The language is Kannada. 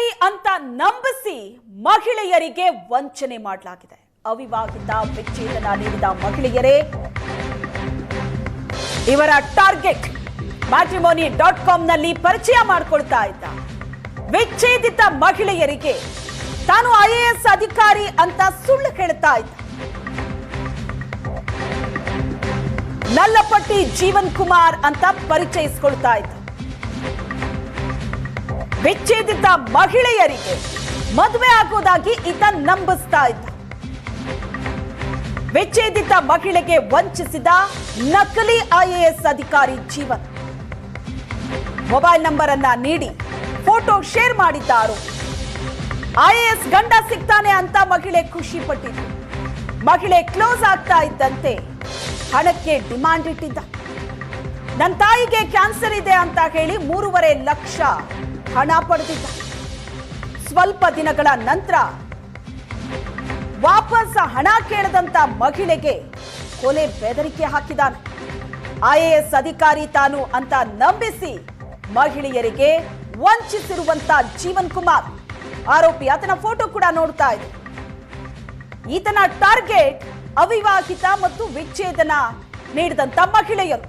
ಅಧಿಕಾರಿ ಅಂತ ನಂಬಿಸಿ ಮಹಿಳೆಯರಿಗೆ ವಂಚನೆ ಮಾಡಲಾಗಿದೆ. ಅವಿವಾಹಿತ ವಿಚ್ಛೇದನ ನೀಡಿದ ಮಹಿಳೆಯರೇ, ಇವರ ಟಾರ್ಗೆಟ್ ಮ್ಯಾಟ್ರಿಮೋನಿ ಡಾಟ್ ಕಾಮ್ನಲ್ಲಿ ಪರಿಚಯ ಮಾಡಿಕೊಳ್ತಾ ಇದ್ದ. ವಿಚ್ಛೇದಿತ ಮಹಿಳೆಯರಿಗೆ ತಾನು ಐಎಎಸ್ ಅಧಿಕಾರಿ ಅಂತ ಸುಳ್ಳು ಹೇಳ್ತಾ ಇದ್ದ. ನಲ್ಲಪಟ್ಟಿ ಜೀವನ್ ಕುಮಾರ್ ಅಂತ ಪರಿಚಯಿಸಿಕೊಳ್ತಾ ಇದ್ದ. ವಿಚ್ಛೇದಿತ ಮಹಿಳೆಯರಿಗೆ ಮದುವೆ ಆಗೋದಾಗಿ ಈತ ನಂಬಿಸ್ತಾ ಇದ್ದ. ವಿಚ್ಛೇದಿತ ಮಹಿಳೆಗೆ ವಂಚಿಸಿದ ನಕಲಿ ಐಎಎಸ್ ಅಧಿಕಾರಿ ಜೀವನ್. ಮೊಬೈಲ್ ನಂಬರ್ ಅನ್ನ ನೀಡಿ ಫೋಟೋ ಶೇರ್ ಮಾಡಿದ್ದಾರು. ಐಎಎಸ್ ಗಂಡ ಸಿಗ್ತಾನೆ ಅಂತ ಮಹಿಳೆ ಖುಷಿ ಪಟ್ಟಿದ್ರು ಮಹಿಳೆ ಕ್ಲೋಸ್ ಆಗ್ತಾ ಇದ್ದಂತೆ ಹಣಕ್ಕೆ ಡಿಮಾಂಡ್ ಇಟ್ಟಿದ್ದ. ನನ್ನ ತಾಯಿಗೆ ಕ್ಯಾನ್ಸರ್ ಇದೆ ಅಂತ ಹೇಳಿ ಮೂರುವರೆ ಲಕ್ಷ ಹಣ ಪಡೆದಿದ್ದ. ಸ್ವಲ್ಪ ದಿನಗಳ ನಂತರ ವಾಪಸ್ ಹಣ ಕೇಳದಂತ ಮಹಿಳೆಗೆ ಕೊಲೆ ಬೆದರಿಕೆ ಹಾಕಿದಾನೆ ಐಎಎಸ್ ಅಧಿಕಾರಿ ತಾನು ಅಂತ ನಂಬಿಸಿ ಮಹಿಳೆಯರಿಗೆ ವಂಚಿಸಿರುವಂತ ಜೀವನ್ ಕುಮಾರ್. ಆರೋಪಿ ಆತನ ಫೋಟೋ ಕೂಡ ನೋಡ್ತಾ ಇದೆ. ಈತನ ಟಾರ್ಗೆಟ್ ಅವಿವಾಹಿತ ಮತ್ತು ವಿಚ್ಛೇದನ ನೀಡಿದಂತ ಮಹಿಳೆಯರು.